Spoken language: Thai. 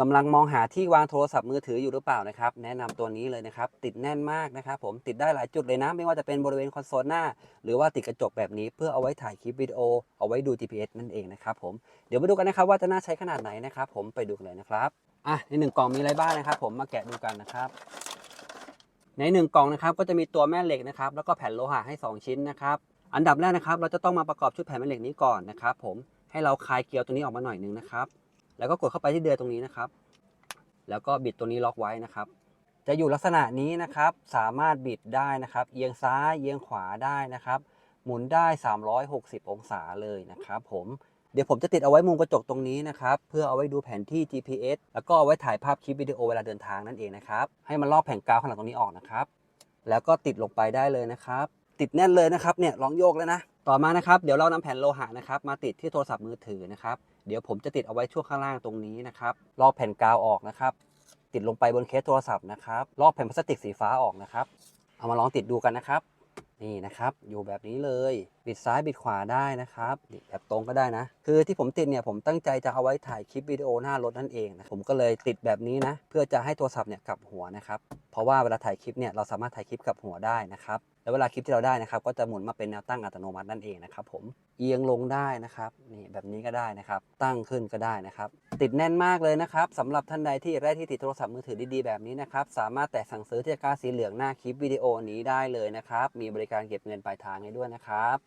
กำลังมองหาที่วางโทรศัพท์มือถืออยู่หรือเปล่านะครับ แนะนำตัวนี้เลยนะครับ ติดแน่นมากนะครับ ผมติดได้หลายจุดเลยนะ ไม่ว่าจะเป็นบริเวณคอนโซลหน้า หรือว่าติดกระจกแบบนี้เพื่อเอาไว้ถ่ายคลิปวิดีโอเอาไว้ดู GPS นั่นเองนะครับผมเดี๋ยวมาดูกันนะครับว่าจะน่าใช้ขนาดไหนนะครับ ผมไปดูกันเลยนะครับอะในหนึ่งกล่องมีอะไรบ้างนะครับ ผมมาแกะดูกันนะครับ ในหนึ่งกล่องนะครับก็จะมีตัวแม่เหล็กนะครับแล้วก็แผ่นโลหะให้ 2 ชิ้นนะครับอันดับแรกนะครับ เราจะต้องมาประกอบชุดแผ่นแม่เหล็กนี้ก่อนนะครับ ผมให้เราคลายเกลียวตัวนี้ออกมาหน่อยนึงนะครับ แล้วก็กดเข้าไปที่เดือยตรงนี้นะครับ แล้วก็บิดตัวนี้ล็อกไว้นะครับ จะอยู่ลักษณะนี้นะครับ สามารถบิดได้นะครับ เอียงซ้ายเอียงขวาได้นะครับ หมุนได้ 360 องศาเลยนะครับ ผมเดี๋ยวผมจะติดเอาไว้มุมกระจกตรงนี้นะครับ เพื่อเอาไว้ดูแผนที่ GPS แล้วก็เอาไว้ถ่ายภาพคลิปวิดีโอเวลาเดินทางนั่นเองนะครับ ให้มันลอกแผ่นกาวข้างหลังตรงนี้ออกนะครับ แล้วก็ติดลงไปได้เลยนะครับ ติดแน่นเลยนะครับ เนี่ยลองโยกแล้วนะ ต่อมานะครับเดี๋ยวเรานำแผ่นโลหะนะครับมาติดที่โทรศัพท์มือถือนะครับ เดี๋ยวผมจะติดเอาไว้ช่วงข้างล่างตรงนี้นะครับลอกแผ่นกาวออกนะครับ ติดลงไปบนเคสโทรศัพท์นะครับลอกแผ่นพลาสติกสีฟ้าออกนะครับ เอามาลองติดดูกันนะครับ นี่นะครับอยู่แบบนี้เลยบิดซ้ายบิดขวาได้นะครับแบบตรงก็ได้นะ คือที่ผมติดเนี่ยผมตั้งใจจะเอาไว้ถ่ายคลิปวิดีโอหน้ารถนั่นเองนะผมก็เลยติดแบบนี้นะ เพื่อจะให้โทรศัพท์เนี่ยกลับหัวนะครับ เพราะว่าเวลาถ่ายคลิปเนี่ยเราสามารถถ่ายคลิปกลับหัวได้นะครับ แล้วเวลาคลิปที่เราได้นะครับ ก็จะหมุนมาเป็นแนวตั้งอัตโนมัตินั่นเองนะครับผมเอียงลงได้นะครับนี่แบบนี้ก็ได้นะครับ ตั้งขึ้นก็ได้นะครับ ติดแน่นมากเลยนะครับสำหรับท่านใดที่อยากได้ที่ติดโทรศัพท์มือถือดีๆแบบนี้นะครับ สามารถแตะสั่งซื้อที่กาสีเหลืองหน้าคลิปวิดีโอนี้ได้เลยนะครับ มีบริการเก็บเงินปลายทางให้ด้วยนะครับ